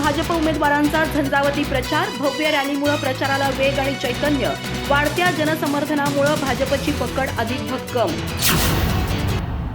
भाजप उमेदवारांचा झंझावती प्रचार भव्य रॅलीमुळे प्रचाराला वेग आणि चैतन्य वाढत्या जनसमर्थनामुळे भाजपची पकड अधिक भक्कम.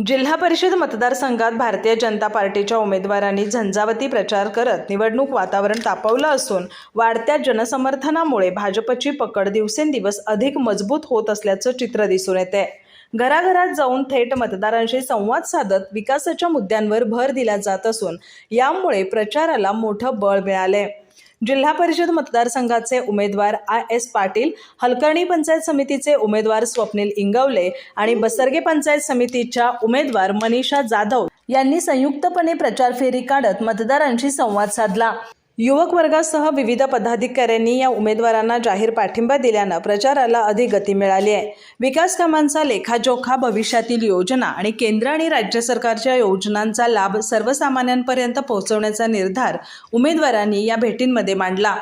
जिल्हा परिषद मतदारसंघात भारतीय जनता पार्टीच्या उमेदवारांनी झंझावती प्रचार करत निवडणूक वातावरण तापवलं असून वाढत्या जनसमर्थनामुळे भाजपची पकड दिवसेंदिवस अधिक मजबूत होत असल्याचं चित्र दिसून येते घराघरात जाऊन थेट मतदारांशी संवाद साधत विकासाच्या मुद्द्यांवर भर दिला जात असून यामुळे प्रचाराला मोठं बळ मिळाले. जिल्हा परिषद मतदारसंघाचे उमेदवार आय एस पाटील हलकर्णी पंचायत समितीचे उमेदवार स्वप्नील इंगवले आणि बसर्गे पंचायत समितीच्या उमेदवार मनीषा जाधव यांनी संयुक्तपणे प्रचार फेरी काढत मतदारांशी संवाद साधला. युवक वर्गासह विविध पदाधिकाऱ्यांनी या उमेदवारांना जाहीर पाठिंबा दिल्यानं प्रचाराला अधिक गती मिळाली आहे. विकास कामांचा लेखाजोखा भविष्यातील योजना आणि केंद्र आणि राज्य सरकारच्या योजनांचा लाभ सर्वसामान्यांपर्यंत पोहोचवण्याचा निर्धार उमेदवारांनी या भेटींमध्ये मांडला.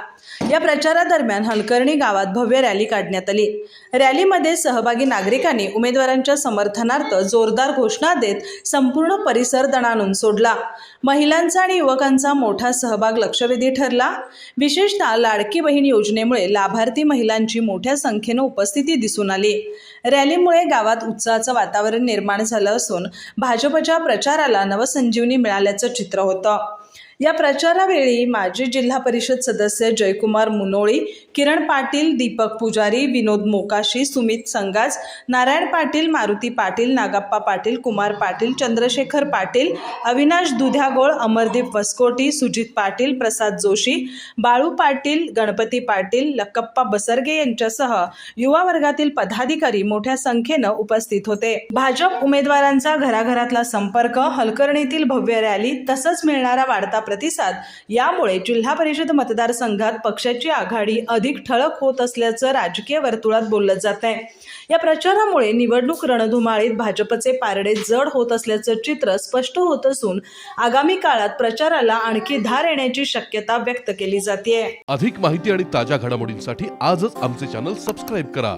या प्रचारादरम्यान हलकर्णी गावात भव्य रॅली काढण्यात आली. रॅलीमध्ये सहभागी नागरिकांनी उमेदवारांच्या समर्थनार्थ जोरदार घोषणा देत संपूर्ण परिसर दणाणून सोडला. महिलांचा आणि युवकांचा मोठा सहभाग लक्षवेधी ठरला. विशेषतः लाडकी बहीण योजनेमुळे लाभार्थी महिलांची मोठ्या संख्येनं उपस्थिती दिसून आली. रॅलीमुळे गावात उत्साहाचं वातावरण निर्माण झालं असून भाजपच्या प्रचाराला नवसंजीवनी मिळाल्याचं चित्र होतं. या प्रचारावेळी माजी जिल्हा परिषद सदस्य जयकुमार मुनोळी किरण पाटील दीपक पुजारी विनोद मोकाशी सुमित संगास नारायण पाटील मारुती पाटील नागाप्पा पाटील कुमार पाटील चंद्रशेखर पाटील अविनाश दुध्यागोळ अमरदीप वसकोटी सुजित पाटील प्रसाद जोशी बाळू पाटील गणपती पाटील लक्कप्पा बसर्गे यांच्यासह युवा वर्गातील पदाधिकारी मोठ्या संख्येनं उपस्थित होते. भाजप उमेदवारांचा घराघरातला संपर्क हलकर्णीतील भव्य रॅली तसंच मिळणारा वाढता प्रतिसाद. यामुळे जिल्हा परिषद मतदारसंघात पक्षाची आघाडी अधिक ठळक होत असल्याचं राजकीय वर्तुळात बोललं जात आहे या प्रचारामुळे निवडणूक रणधुमाळीत भाजपचे पारडे जड होत असल्याचं चित्र स्पष्ट होत असून आगामी काळात प्रचाराला आणखी धार येण्याची शक्यता व्यक्त केली जाते अधिक माहिती आणि ताज्या घडामोडींसाठी आजच आमचे चॅनल सबस्क्राईब करा.